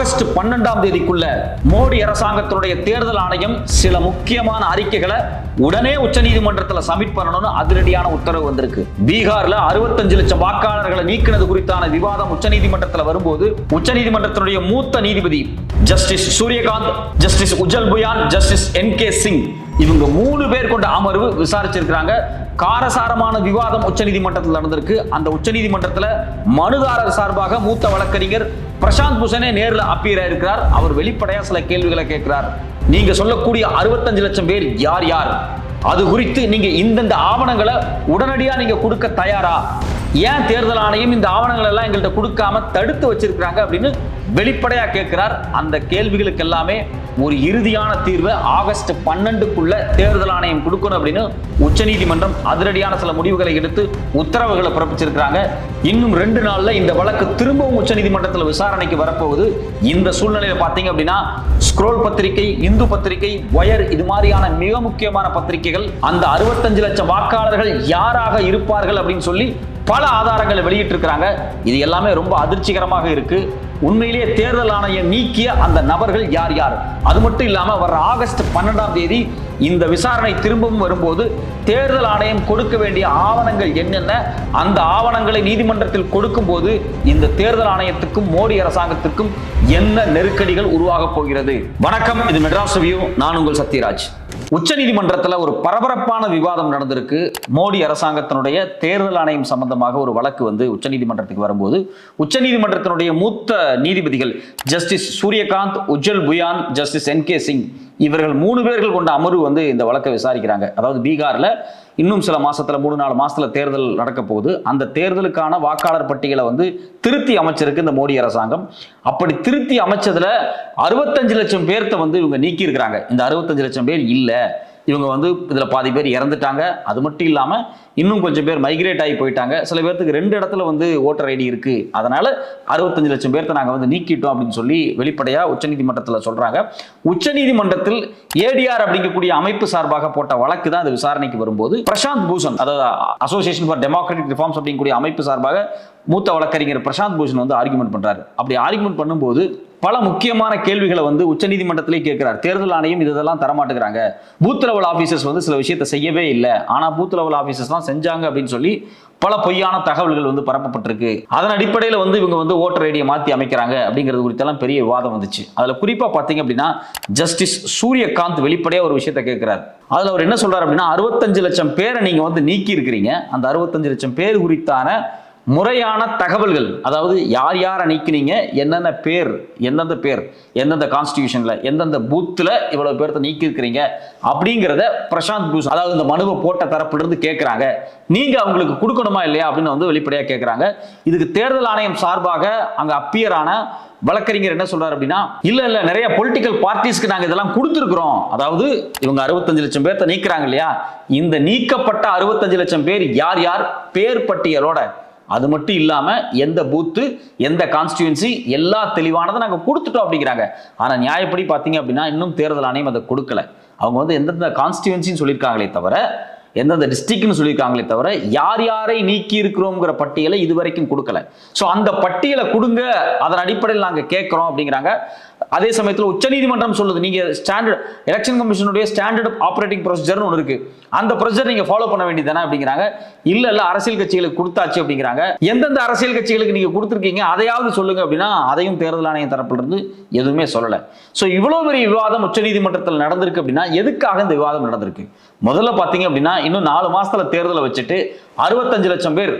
August பன்னெண்டாம் தேதிக்குள்ள மோடி அரசாங்கத்தினுடைய தேர்தல் ஆணையம் சில முக்கியமான அறிக்கைகளை உடனே உச்சநீதிமன்றத்தில் சப்மிட் பண்ணணும்னு அதிரடியான உத்தரவு வந்திருக்கு. பீகார்ல அறுபத்தஞ்சு லட்சம் வாக்காளர்களை நீக்கினது குறித்தான விவாதம் உச்சநீதிமன்றத்தில் வரும்போது உச்சநீதிமன்றத்தினுடைய மூத்த நீதிபதி justice Surya Kant justice Ujjal Bhuyan justice N K Singh இவங்க மூணு பேர் கொண்ட அமர்வு விசாரிச்சிருக்கிறாங்க. காரசாரமான விவாதம் உச்சநீதிமன்றத்தில் நடந்திருக்கு. அந்த உச்சநீதிமன்றத்தில் மனுதாரர் சார்பாக மூத்த வழக்கறிஞர் பிரசாந்த் பூஷனே நேரில் அப்பீரா இருக்கிறார் அவர் வெளிப்படையா சில கேள்விகளை கேட்கிறார். நீங்க சொல்லக்கூடிய அறுபத்தஞ்சு லட்சம் பேர் யார் யார்? அது குறித்து நீங்க இந்தந்த ஆவணங்களை உடனடியா நீங்க கொடுக்க தயாரா? ஏன் தேர்தல் ஆணையம் இந்த ஆவணங்கள் எல்லாம் எங்கள்கிட்ட கொடுக்காம தடுத்து வச்சிருக்கிறாங்க அப்படின்னு வெளிப்படையா கேட்கிறார் அந்த கேள்விகளுக்கு எல்லாமே ஒரு இறுதியான தீர்வை ஆகஸ்ட் பன்னெண்டுக்குள்ள தேர்தல் ஆணையம் கொடுக்கணும் அப்படின்னு உச்சநீதிமன்றம் அதிரடியான சில முடிவுகளை எடுத்து உத்தரவுகளை பிறப்பிச்சிருக்கிறாங்க. இன்னும் ரெண்டு நாள்ல இந்த வழக்கு திரும்பவும் உச்சநீதிமன்றத்தில் விசாரணைக்கு வரப்போகுது. இந்த சூழ்நிலையில பாத்தீங்க அப்படின்னா ஸ்க்ரோல் பத்திரிகை இந்து பத்திரிகை ஒயர் இது மாதிரியான மிக முக்கியமான பத்திரிகைகள் அந்த அறுபத்தஞ்சு லட்சம் வாக்காளர்கள் யாராக இருப்பார்கள் அப்படின்னு சொல்லி பல ஆதாரங்களை வெளியிட்டிருக்கிறாங்க. இது எல்லாமே ரொம்ப அதிர்ச்சிகரமாக இருக்கு. உண்மையிலேயே தேர்தல் ஆணையம் நீக்கிய அந்த நபர்கள் யார் யார்? அது மட்டும் இல்லாமல் வர ஆகஸ்ட் பன்னெண்டாம் தேதி இந்த விசாரணை திரும்பவும் வரும்போது தேர்தல் ஆணையம் கொடுக்க வேண்டிய ஆவணங்கள் என்னென்ன அந்த ஆவணங்களை நீதிமன்றத்தில் கொடுக்கும்போது இந்த தேர்தல் ஆணையத்துக்கும் மோடி அரசாங்கத்திற்கும் என்ன நெருக்கடிகள் உருவாக போகிறது? வணக்கம் இது மெட்ராஸ் நான் உங்கள் சத்யராஜ். உச்சநீதிமன்றத்தில் ஒரு பரபரப்பான விவாதம் நடந்திருக்கு. மோடி அரசாங்கத்தினுடைய தேர்தல் ஆணையம் சம்பந்தமாக ஒரு வழக்கு வந்து உச்சநீதிமன்றத்துக்கு வரும்போது உச்சநீதிமன்றத்தினுடைய மூத்த நீதிபதிகள் justice Surya Kant Ujjal Bhuyan justice N K Singh இவர்கள் மூணு பேர்கள் கொண்ட அமர்வு வந்து இந்த வழக்கை விசாரிக்கிறாங்க. அதாவது பீகாரில் இன்னும் சில மாசத்துல மூணு நாலு மாசத்துல தேர்தல் நடக்க போகுது. அந்த தேர்தலுக்கான வாக்காளர் பட்டியலை வந்து திருத்தி அமைச்சிருக்கு இந்த மோடி அரசாங்கம். அப்படி திருத்தி அமைச்சதுல அறுபத்தஞ்சு லட்சம் பேர்த்த வந்து இவங்க நீக்கி இருக்கிறாங்க இந்த அறுபத்தஞ்சு லட்சம் பேர் இல்லை. இவங்க வந்து இதில் பாதி பேர் இறந்துட்டாங்க. அது மட்டும் இல்லாமல் இன்னும் கொஞ்சம் பேர் மைக்ரேட் ஆகி போயிட்டாங்க. சில பேர்த்துக்கு ரெண்டு இடத்துல வந்து ஓட்டர் ஐடி இருக்குது அதனால் அறுபத்தஞ்சு லட்சம் பேர்த்த நாங்கள் வந்து நீக்கிட்டோம் அப்படின்னு சொல்லி வெளிப்படையாக உச்சநீதிமன்றத்தில் சொல்கிறாங்க உச்சநீதிமன்றத்தில் ஏடிஆர் அப்படிங்கக்கூடிய அமைப்பு சார்பாக போட்ட வழக்கு தான் அது விசாரணைக்கு வரும்போது பிரசாந்த் பூஷன் அதாவது அசோசியேஷன் ஃபார் டெமோக்ராட்டிக் ரிஃபார்ம்ஸ் அப்படிங்கக்கூடிய அமைப்பு சார்பாக மூத்த வழக்கறிஞர் பிரசாந்த் பூஷன் வந்து ஆர்குமெண்ட் பண்ணுறாரு அப்படி ஆர்குமெண்ட் பண்ணும்போது பல முக்கியமான கேள்விகளை வந்து உச்சநீதிமன்றத்திலே கேட்கிறார். தேர்தல் ஆணையம் இதெல்லாம் தரமாட்டுக்கிறாங்க பூத் லெவல் ஆஃபீஸர்ஸ் வந்து சில விஷயத்தை செய்யவே இல்லை. ஆனால் பூத் லெவல் ஆஃபீஸர்ஸ் தான் செஞ்சாங்க அப்படின்னு சொல்லி பல பொய்யான தகவல்கள் வந்து பரப்பப்பட்டிருக்கு. அதன் அடிப்படையில் வந்து இவங்க வந்து ஓட்டர் ஐடியை மாற்றி அமைக்கிறாங்க அப்படிங்கிறது குறித்தெல்லாம் பெரிய விவாதம் வந்துச்சு. அதில் குறிப்பாக பார்த்தீங்க அப்படின்னா ஜஸ்டிஸ் சூரியகாந்த் வெளிப்படையாக ஒரு விஷயத்தை கேட்குறாரு. அதில் அவர் என்ன சொல்கிறார் அப்படின்னா அறுபத்தஞ்சு லட்சம் பேரை நீங்கள் வந்து நீக்கி இருக்கிறீங்க அந்த அறுபத்தஞ்சு லட்சம் பேர் குறித்தான முறையான தகவல்கள் அதாவது யார் யாரை நீக்கினீங்க என்னென்ன பேர் எந்தெந்த பேர் எந்தெந்த கான்ஸ்டியூஷனில் எந்தெந்த பூத்தில் இவ்வளோ பேர்த்த நீக்கியிருக்கிறீங்க அப்படிங்கிறத பிரசாந்த் பூஷ் அதாவது இந்த மனுவை போட்ட தரப்பிலிருந்து கேட்குறாங்க. நீங்கள் அவங்களுக்கு கொடுக்கணுமா இல்லையா அப்படின்னு வந்து வெளிப்படையாக கேட்குறாங்க. இதுக்கு தேர்தல் ஆணையம் சார்பாக அங்கே அப்பியரான வழக்கறிஞர் என்ன சொல்றாரு அப்படின்னா இல்ல இல்ல நிறைய பொலிட்டிக்கல் பார்ட்டிஸ்க்கு நாங்க இதெல்லாம் கொடுத்துருக்குறோம். அதாவது இவங்க அறுபத்தஞ்சு லட்சம் பேர்த்த நீக்கிறாங்க இல்லையா? இந்த நீக்கப்பட்ட அறுபத்தஞ்சு லட்சம் பேர் யார் யார்? பேர் பட்டியலோட அது மட்டும் இல்லாம எந்த பூத்து எந்த கான்ஸ்டியூன்சி எல்லா தெளிவானதை நாங்க கொடுத்துட்டோம் அப்படிங்கிறாங்க. ஆனா நியாயப்படி பாத்தீங்க அப்படின்னா இன்னும் தேர்தல் ஆணையம் அதை கொடுக்கல. அவங்க வந்து எந்தெந்த கான்ஸ்டியூன்சின்னு சொல்லியிருக்காங்களே தவிர எந்தெந்த டிஸ்ட்ரிக்ட்னு சொல்லியிருக்காங்களே தவிர யார் யாரை நீக்கி இருக்கிறோங்கிற பட்டியலை இதுவரைக்கும் கொடுக்கல. ஸோ அந்த பட்டியலை கொடுங்க அதன் அடிப்படையில் நாங்கள் கேட்குறோம் அப்படிங்கிறாங்க. அதே சமயத்தில் உச்சநீதிமன்றம் சொல்லுது. நீங்க ஸ்டாண்டர்ட் எலெக்ஷன் கமிஷனுடைய ஸ்டாண்டர்ட் ஆப்ரேட்டிங் ப்ரொசீஜர்னு ஒன்று இருக்கு. அந்த ப்ரொசீஜர் நீங்க ஃபாலோ பண்ண வேண்டியதானே அப்படிங்கிறாங்க. இல்ல இல்ல அரசியல் கட்சிகளுக்கு கொடுத்தாச்சு அப்படிங்கிறாங்க. எந்தெந்த அரசியல் கட்சிகளுக்கு நீங்க கொடுத்துருக்கீங்க அதையாவது சொல்லுங்க அப்படின்னா அதையும் தேர்தல் ஆணையம் தரப்புல இருந்து எதுவுமே சொல்லலை. ஸோ இவ்வளோ பெரிய விவாதம் உச்சநீதிமன்றத்தில் நடந்திருக்கு அப்படின்னா எதுக்காக இந்த விவாதம் நடந்திருக்கு? முதல்ல பார்த்தீங்க அப்படின்னா இன்னும் நாலு மாசத்துல தேர்தலை வச்சுட்டு அறுபத்தஞ்சு லட்சம் பேர்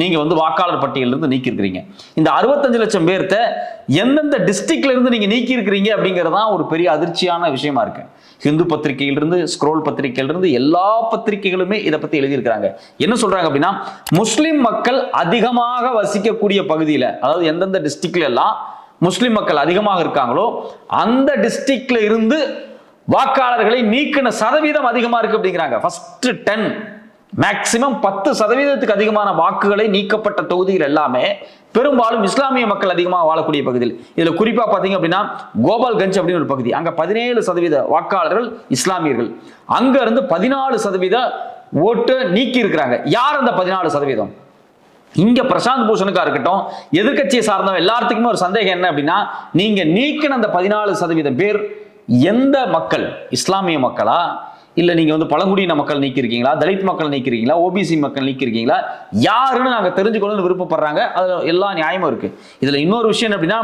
நீங்கள் வந்து வாக்காளர் பட்டியலிருந்து நீக்கியிருக்கிறீங்க. இந்த அறுபத்தஞ்சு லட்சம் பேர்த்த எந்தெந்த டிஸ்ட்ரிக்ட்லேருந்து இருந்து நீக்கியிருக்கிறீங்க அப்படிங்கிறது தான் ஒரு பெரிய அதிர்ச்சியான விஷயமா இருக்கு. ஹிந்து பத்திரிகையிலிருந்து ஸ்க்ரோல் பத்திரிகையிலிருந்து எல்லா பத்திரிகைகளுமே இதை பற்றி எழுதியிருக்கிறாங்க. என்ன சொல்கிறாங்க அப்படின்னா முஸ்லீம் மக்கள் அதிகமாக வசிக்கக்கூடிய பகுதியில் அதாவது எந்தெந்த டிஸ்ட்ரிக்ட்ல எல்லாம் முஸ்லீம் மக்கள் அதிகமாக இருக்காங்களோ அந்த டிஸ்ட்ரிக்ட்ல இருந்து வாக்காளர்களை நீக்கின சதவீதம் அதிகமாக இருக்கு அப்படிங்கிறாங்க. ஃபர்ஸ்ட் டென் மேக்சிமம் பத்து சதவீதத்துக்கு அதிகமான வாக்குகளை நீக்கப்பட்ட தொகுதிகள் எல்லாமே பெரும்பாலும் இஸ்லாமிய மக்கள் அதிகமாக வாழக்கூடிய பகுதியில் இதில் குறிப்பாக பார்த்தீங்க அப்படின்னா கோபால்கஞ்ச் அப்படின்னு ஒரு பகுதி. அங்கே பதினேழு சதவீத வாக்காளர்கள் இஸ்லாமியர்கள். அங்கேருந்து பதினாலு சதவீத ஓட்டு நீக்கி இருக்கிறாங்க யார் அந்த பதினாலு சதவீதம்? இங்க பிரசாந்த் பூஷனுக்கா இருக்கட்டும் எதிர்க்கட்சியை சார்ந்தவங்க எல்லாத்துக்குமே ஒரு சந்தேகம் என்ன அப்படின்னா நீங்க நீக்கின அந்த பதினாலு சதவீதம் பேர் எந்த மக்கள்? இஸ்லாமிய மக்களா? இல்ல நீங்க வந்து பழங்குடியின மக்கள் நீக்கிருக்கீங்களா தலித் மக்கள் நீக்கிருக்கீங்களா ஓபிசி மக்கள் நீக்கிருக்கீங்களா யாருன்னு நாங்க தெரிஞ்சுக்கணும்னு விருப்பப்படுறாங்க. அதுல எல்லா நியாயமும் இருக்கு. இதுல இன்னொரு விஷயம் அப்படின்னா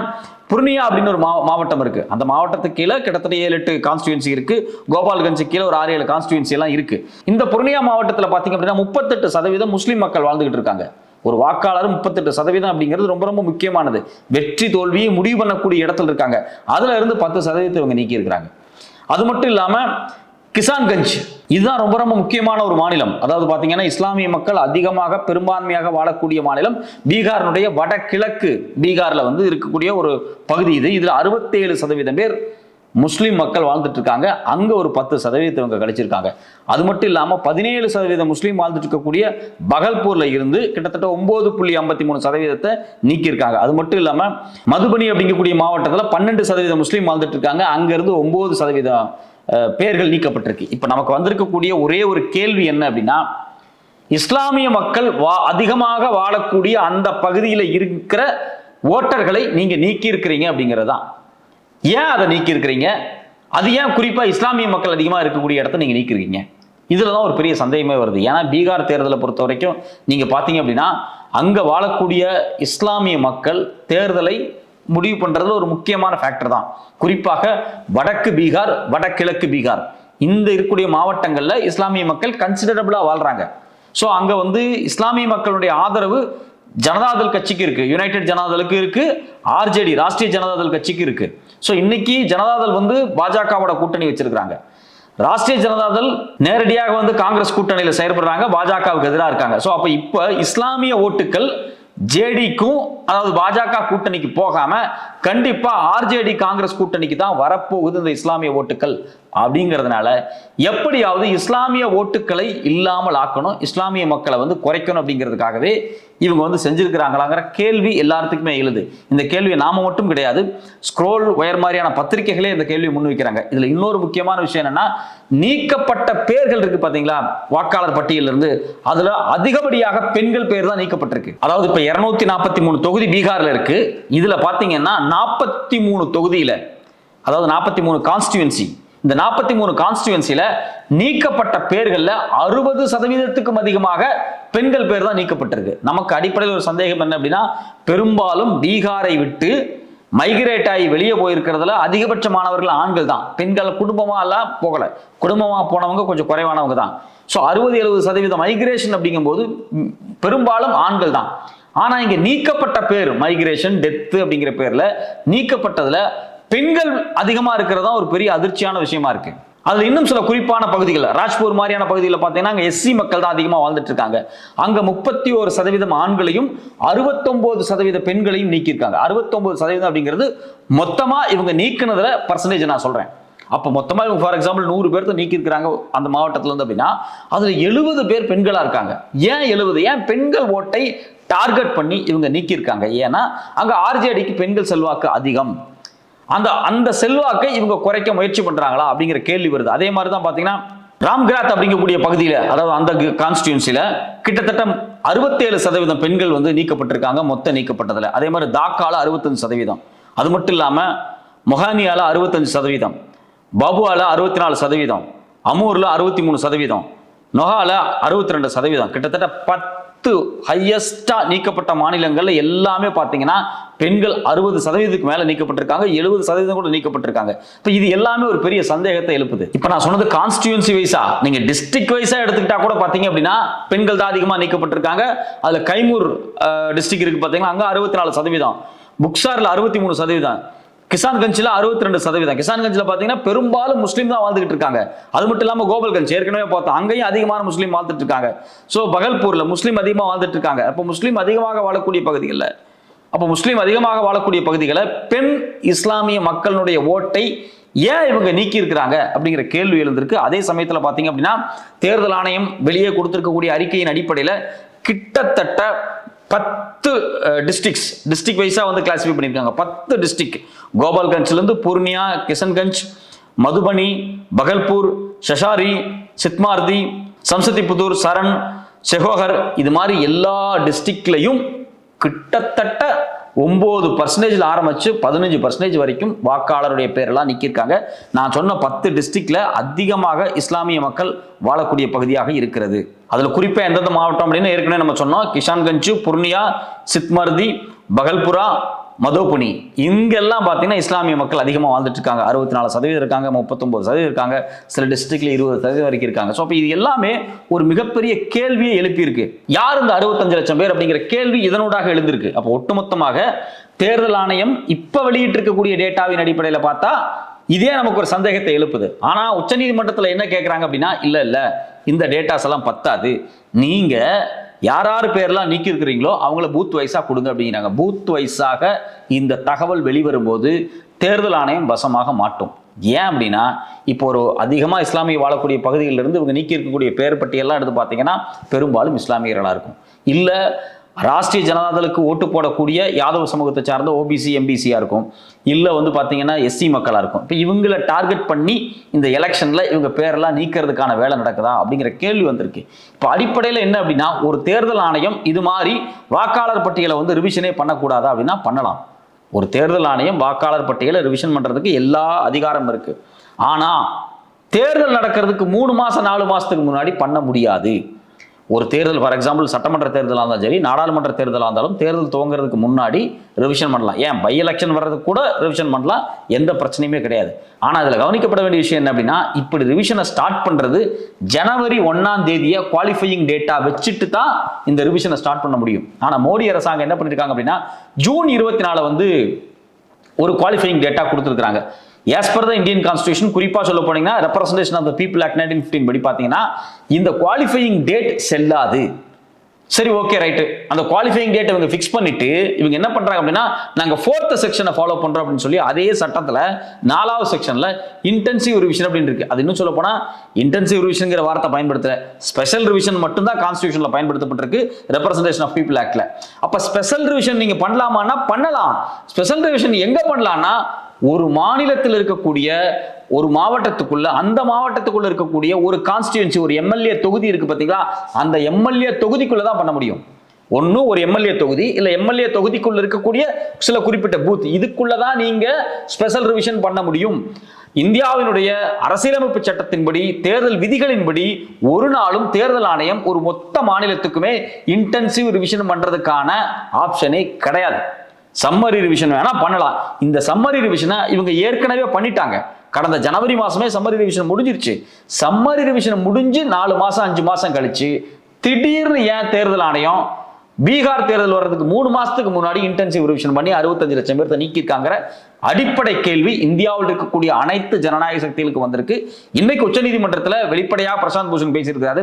புர்னியா அப்படின்னு ஒரு மா மாவட்டம் இருக்கு. அந்த மாவட்டத்துக்கு கீழே கிட்டத்தட்ட ஏழு எட்டு கான்ஸ்டியூன்சி இருக்கு. கோபால்கஞ்சுக்கு கீழே ஒரு ஆறு ஏழு கான்ஸ்டியூன்சி எல்லாம் இருக்கு. இந்த புர்னியா மாவட்டத்தில் பார்த்தீங்க அப்படின்னா முப்பத்தெட்டு சதவீதம் முஸ்லீம் மக்கள் வாழ்ந்துகிட்டு இருக்காங்க. ஒரு வாக்காளர் முப்பத்தெட்டு சதவீதம் அப்படிங்கிறது ரொம்ப ரொம்ப முக்கியமானது. வெற்றி தோல்வியை முடிவு பண்ணக்கூடிய இடத்துல இருக்காங்க. அதுல இருந்து பத்து சதவீதத்தை இவங்க நீக்கி இருக்கிறாங்க அது மட்டும் இல்லாமல் கிசான்கஞ்ச். இதுதான் ரொம்ப ரொம்ப முக்கியமான ஒரு மாநிலம். அதாவது பாத்தீங்கன்னா இஸ்லாமிய மக்கள் அதிகமாக பெரும்பான்மையாக வாழக்கூடிய மாநிலம் பீகாரினுடைய வடகிழக்கு பீகார்ல வந்து இருக்கக்கூடிய ஒரு பகுதி இது. இதுல அறுபத்தேழு சதவீதம் பேர் முஸ்லீம் மக்கள் வாழ்ந்துட்டு இருக்காங்க அங்க ஒரு பத்து சதவீதத்தை இவங்க கிடைச்சிருக்காங்க அது மட்டும் இல்லாம பதினேழு சதவீதம் முஸ்லீம் வாழ்ந்துட்டு இருக்கக்கூடிய பகல்பூர்ல இருந்து கிட்டத்தட்ட ஒன்பது புள்ளி ஐம்பத்தி மூணு சதவீதத்தை நீக்கியிருக்காங்க. அது மட்டும் இல்லாம மதுபனி அப்படிங்கக்கூடிய மாவட்டத்துல பன்னெண்டு சதவீதம் முஸ்லீம் வாழ்ந்துட்டு இருக்காங்க அங்க இருந்து ஒன்பது சதவீதம் பெயர்கள் நீக்கப்பட்டிருக்கு. இப்போ நமக்கு வந்திருக்கக்கூடிய ஒரே ஒரு கேள்வி என்ன அப்படின்னா இஸ்லாமிய மக்கள் வா அதிகமாக வாழக்கூடிய அந்த பகுதியில் இருக்கிற ஓட்டர்களை நீங்கள் நீக்கியிருக்கிறீங்க அப்படிங்கிறது தான் ஏன் அதை நீக்கியிருக்கிறீங்க? அது ஏன் குறிப்பாக இஸ்லாமிய மக்கள் அதிகமாக இருக்கக்கூடிய இடத்த நீங்கள் நீக்கிருக்கீங்க இதில் தான் ஒரு பெரிய சந்தேகமே வருது. ஏன்னா பீகார் தேர்தலை பொறுத்த வரைக்கும் நீங்கள் பார்த்தீங்க அப்படின்னா அங்கே வாழக்கூடிய இஸ்லாமிய மக்கள் தேர்தலை முடிவு பண்ணுறதுல ஒரு முக்கியமான ஃபேக்டர் தான். குறிப்பாக வடக்கு பீகார் வடகிழக்கு பீகார். இந்த இருக்கக்கூடிய மாவட்டங்களில் இஸ்லாமிய மக்கள் கன்சிடரபிளாக வாழ்கிறாங்க ஸோ அங்கே வந்து இஸ்லாமிய மக்களுடைய ஆதரவு ஜனதாதள் கட்சிக்கு இருக்குது யுனைடெட் ஜனதாதளுக்கு இருக்குது ஆர்ஜேடி ராஷ்டிரிய ஜனதாதள் கட்சிக்கு இருக்குது ஸோ இன்னைக்கு ஜனதாதள் வந்து பாஜகவோட கூட்டணி வச்சிருக்கிறாங்க. ராஷ்டிரிய ஜனதாதள் நேரடியாக வந்து காங்கிரஸ் கூட்டணியில் செயல்படுறாங்க பாஜகவுக்கு எதிராக இருக்காங்க. ஸோ அப்போ இப்போ இஸ்லாமிய ஓட்டுக்கள் ஜேடிக்கும் அதாவது பாஜக கூட்டணிக்கு போகாம கண்டிப்பா ஆர்ஜேடி காங்கிரஸ் கூட்டணிக்கு தான் வரப்போகுது இந்த இஸ்லாமிய ஓட்டுக்கள் அப்படிங்கிறதுனால எப்படியாவது இஸ்லாமிய ஓட்டுக்களை இல்லாமல் ஆக்கணும் இஸ்லாமிய மக்களை வந்து குறைக்கணும் அப்படிங்கிறதுக்காகவே இவங்க வந்து செஞ்சிருக்கிறாங்களாங்கிற கேள்வி எல்லாத்துக்குமே எழுது. இந்த கேள்வி நாம மட்டும் கிடையாது ஸ்க்ரோல் ஒயர் மாதிரியான பத்திரிகைகளே இந்த கேள்வியை முன்வைக்கிறாங்க இதுல இன்னொரு முக்கியமான விஷயம் என்னன்னா நீக்கப்பட்ட பேர்கள் இருக்கு பாத்தீங்களா? வாக்காளர் பட்டியலிருந்து அதுல அதிகப்படியாக பெண்கள் பேர் தான் நீக்கப்பட்டிருக்கு. அதாவது இப்ப இருநூத்தி நாற்பத்தி மூணு தொகுதி பீகார்ல இருக்கு. இதுல பாத்தீங்கன்னா நாற்பத்தி மூணு தொகுதியில அதாவது நாற்பத்தி மூணு கான்ஸ்டியூன்சி இந்த நாற்பத்தி மூணு கான்ஸ்டியூன்சியில நீக்கப்பட்ட பேர்களில் அறுபது சதவீதத்துக்கும் அதிகமாக பெண்கள் பேர் தான் நீக்கப்பட்டிருக்கு. நமக்கு அடிப்படையில் ஒரு சந்தேகம் என்ன அப்படின்னா பெரும்பாலும் பீகாரை விட்டு மைக்ரேட் ஆகி வெளியே போயிருக்கிறதுல அதிகபட்ச மாணவர்கள் ஆண்கள் தான். பெண்கள் குடும்பமா எல்லாம் போகல. குடும்பமா போனவங்க கொஞ்சம் குறைவானவங்க தான். ஸோ அறுபது எழுபது சதவீதம் மைக்ரேஷன் அப்படிங்கும்போது பெரும்பாலும் ஆண்கள் தான். ஆனா இங்க நீக்கப்பட்ட பேர் மைக்ரேஷன் டெத்து அப்படிங்கிற பேர்ல நீக்கப்பட்டதுல பெண்கள் அதிகமா இருக்கிறது தான் ஒரு பெரிய அதிர்ச்சியான விஷயமா இருக்கு. அதுல இன்னும் சில குறிப்பான பகுதிகள் ராஜ்பூர் மாதிரியான பகுதியில் பார்த்தீங்கன்னா அங்கே எஸ்சி மக்கள் தான் அதிகமாக வாழ்ந்துட்டு இருக்காங்க. அங்கே முப்பத்தி ஒரு சதவீதம் ஆண்களையும் அறுபத்தொம்போது சதவீத பெண்களையும் நீக்கியிருக்காங்க. அறுபத்தொம்போது சதவீதம் அப்படிங்கிறது மொத்தமாக இவங்க நீக்கினதுல பர்சன்டேஜ் நான் சொல்கிறேன் அப்போ மொத்தமாக இவங்க ஃபார் எக்ஸாம்பிள் நூறு பேர்த்த நீக்கியிருக்கிறாங்க அந்த மாவட்டத்துல இருந்து அப்படின்னா அதில் எழுபது பேர் பெண்களாக இருக்காங்க. ஏன் எழுபது? ஏன் பெண்கள் ஓட்டை டார்கெட் பண்ணி இவங்க நீக்கியிருக்காங்க? ஏன்னா அங்கே ஆர்ஜேடிக்கு பெண்கள் செல்வாக்கு அதிகம். அந்த அந்த செல்வாக்கை இவங்க குறைக்க முயற்சி பண்றாங்களா அப்படிங்கிற கேள்வி வருது. அதே மாதிரி தான் பாத்தீங்கன்னா ராம்கிராத் அப்படிங்கக்கூடிய பகுதியில் அதாவது அந்த கான்ஸ்டியூன்சியில் கிட்டத்தட்ட அறுபத்தேழு சதவீதம் பெண்கள் வந்து நீக்கப்பட்டிருக்காங்க மொத்த நீக்கப்பட்டதில். அதே மாதிரி தாக்கால அறுபத்தஞ்சு சதவீதம். அது மட்டும் இல்லாம மொஹானியால அறுபத்தஞ்சு சதவீதம் பாபுவால அறுபத்தி நாலு சதவீதம் அமூர்ல அறுபத்தி மூணு சதவீதம் நொஹால அறுபத்தி ரெண்டு சதவீதம். கிட்டத்தட்ட பத்து ஹையஸ்டா நீக்கப்பட்ட மாநிலங்கள்ல எல்லாமே பாத்தீங்கன்னா பெண்கள் அறுபது சதவீதத்துக்கு மேல நீக்கப்பட்டிருக்காங்க எழுபது சதவீதம் கூட நீக்கப்பட்டிருக்காங்க. இப்போ இது எல்லாமே ஒரு பெரிய சந்தேகத்தை எழுப்புது. இப்போ நான் சொன்னது கான்ஸ்டியூன்சி வைஸா நீங்க டிஸ்ட்ரிக்ட் வைஸா எடுத்துக்கிட்டா கூட பாத்தீங்க அப்படின்னா பெண்கள் தான் அதிகமா நீக்கப்பட்டிருக்காங்க. அதுல கைமூர் டிஸ்ட்ரிக்ட் இருக்கு பாத்தீங்கன்னா அங்க அறுபத்தி நாலு சதவீதம். புக்சார்ல அறுபத்தி மூணு சதவீதம். கிசான்கஞ்சில் அறுபத்தி ரெண்டு சதவீதம். கிசான்கஞ்சில் பார்த்தீங்கன்னா பெரும்பாலும் முஸ்லீம் தான் வாழ்ந்துகிட்டு இருக்காங்க. அது மட்டும் இல்லாமல் கோபால்கஞ்ச் ஏற்கனவே பார்த்தோம். அங்கேயும் அதிகமான முஸ்லீம் வாழ்ந்துட்டு இருக்காங்க. ஸோ பகல்பூரில் முஸ்லீம் அதிகமாக வாழ்ந்துட்டு இருக்காங்க. அப்போ முஸ்லீம் அதிகமாக வாழக்கூடிய பகுதிகளில் அப்போ முஸ்லீம் அதிகமாக வாழக்கூடிய பகுதிகளை பெண் இஸ்லாமிய மக்களுடைய ஓட்டை ஏன் இவங்க நீக்கி இருக்கிறாங்க அப்படிங்கிற கேள்வி எழுந்திருக்கு. அதே சமயத்தில் பார்த்தீங்க அப்படின்னா தேர்தல் ஆணையம் வெளியே கொடுத்துருக்கக்கூடிய அறிக்கையின் அடிப்படையில் கிட்டத்தட்ட பத்து டிஸ்ட்ரிக்ஸ் டிஸ்ட்ரிக் வைஸாக வந்து கிளாஸிஃபை பண்ணியிருக்காங்க பத்து டிஸ்ட்ரிக் கோபால்கஞ்ச்லேருந்து பூர்ணியா கிஷன்கஞ்ச் மதுபனி பகல்பூர் ஷஷாரி சித்மார்தி சம்சதிபுதூர் சரண் செஹோகர் இது மாதிரி எல்லா டிஸ்ட்ரிக்ட்லையும் கிட்டத்தட்ட ஒம்பது பர்சன்டேஜில் ஆரம்பித்து பதினஞ்சு பர்சன்டேஜ் வரைக்கும் வாக்காளருடைய பேரெல்லாம் நிற்கிருக்காங்க நான் சொன்ன பத்து டிஸ்ட்ரிக்டில் அதிகமாக இஸ்லாமிய மக்கள் வாழக்கூடிய பகுதியாக இருக்கிறது. அதில் குறிப்பாக எந்தெந்த மாவட்டம் அப்படின்னு ஏற்கனவே நம்ம சொன்னோம். கிஷான்கஞ்சு புர்னியா சித்மர்தி பகல்புரா மதோபுனி. இங்கெல்லாம் பார்த்தீங்கன்னா இஸ்லாமிய மக்கள் அதிகமாக வாழ்ந்துட்டு இருக்காங்க அறுபத்தி நாலு சதவீதம் இருக்காங்க முப்பத்தொம்பது சதவீதம் இருக்காங்க. சில டிஸ்ட்ரிக்ட்ல இருபது சதவீதம் வரைக்கும் இருக்காங்க. ஸோ அப்போ இது எல்லாமே ஒரு மிகப்பெரிய கேள்வியை எழுப்பியிருக்கு. யார் இந்த அறுபத்தஞ்சு லட்சம் பேர் அப்படிங்கிற கேள்வி இதனூடாக எழுந்திருக்கு? அப்போ ஒட்டுமொத்தமாக தேர்தல் ஆணையம் இப்போ வெளியிட்டிருக்கக்கூடிய டேட்டாவின் அடிப்படையில் பார்த்தா இதே நமக்கு ஒரு சந்தேகத்தை எழுப்புது. ஆனா உச்சநீதிமன்றத்தில் என்ன கேட்குறாங்க அப்படின்னா இல்லை இல்லை இந்த டேட்டாஸ் எல்லாம் பத்தாது. நீங்கள் யார் யார் பேர்லாம் நீக்கி இருக்கிறீங்களோ அவங்கள பூத் வைஸாக கொடுங்க அப்படிங்கிறாங்க. பூத் வைஸாக இந்த தகவல் வெளிவரும்போது தேர்தல் ஆணையம் வசமாக மாட்டும். ஏன் அப்படின்னா இப்போ ஒரு அதிகமாக இஸ்லாமிய வாழக்கூடிய பகுதிகளிலிருந்து இவங்க நீக்கி இருக்கக்கூடிய பேர் பட்டியெல்லாம் எடுத்து பார்த்தீங்கன்னா பெரும்பாலும் இஸ்லாமியர்களாக இருக்கும். இல்லை ராஷ்டிரிய ஜனதாதளுக்கு ஓட்டு போடக்கூடிய யாதவ சமூகத்தை சார்ந்த ஓபிசி எம்பிசியாக இருக்கும். இல்லை வந்து பார்த்தீங்கன்னா எஸ்சி மக்களாக இருக்கும். இப்போ இவங்களை டார்கெட் பண்ணி இந்த எலெக்ஷனில் இவங்க பேரெல்லாம் நீக்கிறதுக்கான வேலை நடக்குதா அப்படிங்கிற கேள்வி வந்திருக்கு. இப்போ அடிப்படையில் என்ன அப்படின்னா ஒரு தேர்தல் ஆணையம் இது மாதிரி வாக்காளர் பட்டியலை வந்து ரிவிஷனே பண்ணக்கூடாதா அப்படின்னா பண்ணலாம். ஒரு தேர்தல் ஆணையம் வாக்காளர் பட்டியலை ரிவிஷன் பண்ணுறதுக்கு எல்லா அதிகாரம் இருக்குது ஆனால் தேர்தல் நடக்கிறதுக்கு மூணு மாதம் நாலு மாதத்துக்கு முன்னாடி பண்ண முடியாது. ஒரு தேர்தல் ஃபார் எக்ஸாம்பிள் சட்டமன்ற தேர்தலாக இருந்தாலும் சரி நாடாளுமன்ற தேர்தலாக இருந்தாலும் தேர்தல் துவங்குறதுக்கு முன்னாடி ரிவிஷன் பண்ணலாம். ஏன்? பை எலெக்ஷன் வர்றதுக்கு கூட ரிவிஷன் பண்ணலாம். எந்த பிரச்சனையுமே கிடையாது. ஆனால் அதில் கவனிக்கப்பட வேண்டிய விஷயம் என்ன அப்படின்னா இப்படி ரிவிஷனை ஸ்டார்ட் பண்ணுறது ஜனவரி ஒன்றாம் தேதியை குவாலிஃபையிங் டேட்டா வச்சுட்டு தான் இந்த ரிவிஷனை ஸ்டார்ட் பண்ண முடியும். ஆனால் மோடி அரசாங்கம் என்ன பண்ணியிருக்காங்க அப்படின்னா ஜூன் இருபத்தி நாலு வந்து ஒரு குவாலிஃபையிங் டேட்டா கொடுத்துருக்குறாங்க. As per the Indian constitution குறிப்பாக சொல்ல போனீங்கன்னா representation of the people act nineteen fifteen படி பார்த்தீங்கன்னா இந்த குவாலிஃபையிங் டேட் செல்லாது. சரி ஓகே ரைட்டு அந்த குவாலிஃபையிங் டேட் இவங்க ஃபிக்ஸ் பண்ணிட்டு இவங்க என்ன பண்றாங்க அப்படின்னா நாங்கள் ஃபோர்த் செக்ஷனை ஃபாலோ பண்றோம் அப்படின்னு சொல்லி அதே சட்டத்தில் நாலாவது செக்ஷன்ல இன்டென்சிவ் ரிவிஷன் அப்படின்னு இருக்கு. அது இன்னும் சொல்ல போனா இன்டென்சிவ் ரிவிஷன்ங்கிற வார்த்தை பயன்படுத்தல. ஸ்பெஷல் ரிவிஷன் மட்டும்தான் கான்ஸ்டியூஷன்ல பயன்படுத்தப்பட்டிருக்கு ரெப்ரசன்டேஷன் ஆஃப் பீப்புள் ஆக்ட்ல அப்ப ஸ்பெஷல் ரிவிஷன் நீங்க பண்ணலாமான்னா பண்ணலாம். ஸ்பெஷல் ரிவிஷன் எங்க பண்ணலாம்னா ஒரு மாநிலத்தில் இருக்கக்கூடிய ஒரு மாவட்டத்துக்குள்ள அந்த மாவட்டத்துக்குள்ள இருக்கக்கூடிய ஒரு கான்ஸ்டியூன்சி ஒரு எம்எல்ஏ தொகுதி இருக்கு பார்த்தீங்களா அந்த எம்எல்ஏ தொகுதிக்குள்ள தான் பண்ண முடியும். ஒன்று ஒரு எம்எல்ஏ தொகுதி இல்லை எம்எல்ஏ தொகுதிக்குள்ள இருக்கக்கூடிய சில குறிப்பிட்ட பூத் இதுக்குள்ள தான் நீங்க ஸ்பெஷல் ரிவிஷன் பண்ண முடியும். இந்தியாவினுடைய அரசியலமைப்பு சட்டத்தின்படி தேர்தல் விதிகளின்படி ஒரு நாளும் தேர்தல் ஆணையம் ஒரு மொத்த மாநிலத்துக்குமே இன்டென்சிவ் ரிவிஷன் பண்றதுக்கான ஆப்ஷனே கிடையாது. சம்மரி ரிவிஷன் வேணா பண்ணலாம். இந்த சம்மரி ரிவிஷனை இவங்க ஏற்கனவே பண்ணிட்டாங்க. கடந்த ஜனவரி மாசமே சம்மரி ரிவிஷன் முடிஞ்சிருச்சு. சம்மரி ரிவிஷன் முடிஞ்சு நாலு மாசம் அஞ்சு மாசம் கழிச்சு திடீர்னு ஏன் தேர்தல் ஆணையம் பீகார் தேர்தல் வர்றதுக்கு மூணு மாசத்துக்கு முன்னாடி இன்டென்சிவ் ரிவிஷன் பண்ணி அறுபத்தஞ்சு லட்சம் பேர்த்த நீக்கியிருக்காங்கிற அடிப்படை கேள்வி இந்தியாவில் இருக்கக்கூடிய அனைத்து ஜனநாயக சக்திகளுக்கு வந்திருக்கு. இன்னைக்கு உச்சநீதிமன்றத்தில் வெளிப்படையாக பிரசாந்த் பூஷன் பேசியிருக்காரு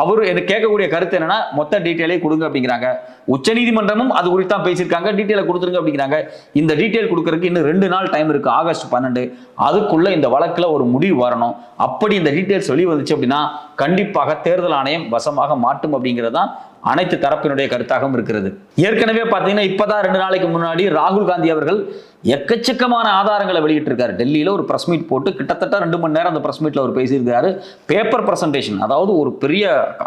அவர் எனக்கு கேட்கக்கூடிய கருத்து என்னன்னா மொத்த டீட்டெயிலே கொடுங்க அப்படிங்கிறாங்க. உச்சநீதிமன்றமும் அது குறித்து தான் பேசியிருக்காங்க. டீட்டெயிலை கொடுத்துருங்க அப்படிங்கிறாங்க. இந்த டீட்டெயில் கொடுக்கறதுக்கு இன்னும் ரெண்டு நாள் டைம் இருக்கு ஆகஸ்ட் பன்னெண்டு. அதுக்குள்ள இந்த வழக்கில் ஒரு முடிவு வரணும். அப்படி இந்த டீட்டெயில்ஸ் வெளி வந்துச்சு அப்படின்னா கண்டிப்பாக தேர்தல் ஆணையம் வசமாக மாட்டும் அப்படிங்கிறது தான் அனைத்து தரப்பினுடைய கருத்தாகவும் இருக்கிறது. ஏற்கனவே பார்த்தீங்கன்னா இப்பதான் ரெண்டு நாளைக்கு முன்னாடி ராகுல் காந்தி அவர்கள் எக்கச்சக்கமான ஆதாரங்களை வெளியிட்டிருக்காரு. டெல்லியில் ஒரு ப்ரெஸ் மீட் போட்டு கிட்டத்தட்ட ரெண்டு மணி நேரம் அந்த பிரஸ் மீட்டில் அவர் பேசியிருக்காரு பேப்பர் ப்ரெசன்டேஷன் அதாவது ஒரு பெரிய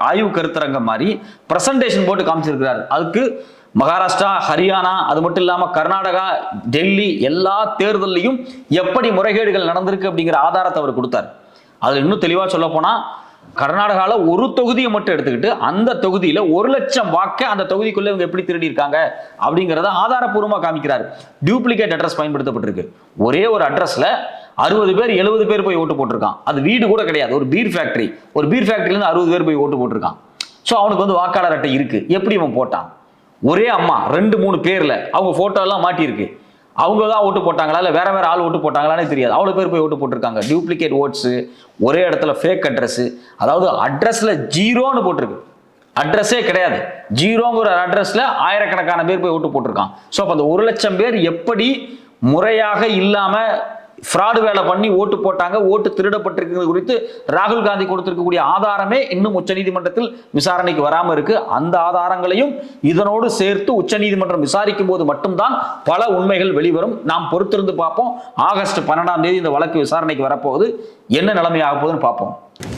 ஆய்வு கருத்தரங்கம் மாதிரி ப்ரெசன்டேஷன் போட்டு காமிச்சிருக்கிறார். அதுக்கு மகாராஷ்டிரா ஹரியானா அது மட்டும் இல்லாமல் கர்நாடகா டெல்லி எல்லா தேர்தல்லையும் எப்படி முறைகேடுகள் நடந்திருக்கு அப்படிங்கிற ஆதாரத்தை அவர் கொடுத்தார். அதில் இன்னும் தெளிவாக சொல்ல போனால் கர்நாடகாவில் ஒரு தொகுதியை மட்டும் எடுத்துக்கிட்டு அந்த தொகுதியில் ஒரு லட்சம் வாக்கை அந்த தொகுதிக்குள்ளே இவங்க எப்படி திருடி இருக்காங்க அப்படிங்கிறத ஆதாரப்பூர்வமாக காமிக்கிறார். டியூப்ளிகேட் அட்ரஸ் பயன்படுத்தப்பட்டிருக்கு. ஒரே ஒரு அட்ரஸில் அறுபது பேர் எழுபது பேர் போய் ஓட்டு போட்டிருக்கான். அது வீடு கூட கிடையாது. ஒரு பீர் ஃபேக்டரி. ஒரு பீர் ஃபேக்ட்ரிலேருந்து அறுபது பேர் போய் ஓட்டு போட்டிருக்கான். ஸோ அவனுக்கு வந்து வாக்காளர் அட்டை இருக்குது எப்படி இவன் போட்டான்? ஒரே அம்மா ரெண்டு மூணு பேரில் அவங்க ஃபோட்டோலாம் எல்லாம் மாட்டியிருக்கு. அவங்க தான் ஓட்டு போட்டாங்களா? இல்லை வேற வேற ஆள் ஓட்டு போட்டாங்களானே தெரியாது. அவ்வளோ பேர் போய் ஓட்டு போட்டிருக்காங்க. டூப்ளிகேட் ஓட்ஸு ஒரே இடத்துல ஃபேக் அட்ரஸ் அதாவது அட்ரஸில் ஜீரோன்னு போட்டிருக்கு. அட்ரஸே கிடையாது. ஜீரோங்கிற அட்ரஸில் ஆயிரக்கணக்கான பேர் போய் ஓட்டு போட்டிருக்கான் ஸோ அப்போ அந்த ஒரு லட்சம் பேர் எப்படி முறையாக இல்லாமல் ஃப்ராடு வேலை பண்ணி ஓட்டு போட்டாங்க ஓட்டு திருடப்பட்டிருக்கிறது குறித்து ராகுல் காந்தி கொடுத்திருக்கக்கூடிய ஆதாரமே இன்னும் உச்சநீதிமன்றத்தில் விசாரணைக்கு வராமல் இருக்கு. அந்த ஆதாரங்களையும் இதனோடு சேர்த்து உச்சநீதிமன்றம் விசாரிக்கும் போது மட்டும்தான் பல உண்மைகள் வெளிவரும். நாம் பொறுத்திருந்து பார்ப்போம். ஆகஸ்ட் பன்னெண்டாம் தேதி இந்த வழக்கு விசாரணைக்கு வரப்போகுது. என்ன நிலைமை போகுதுன்னு பார்ப்போம்.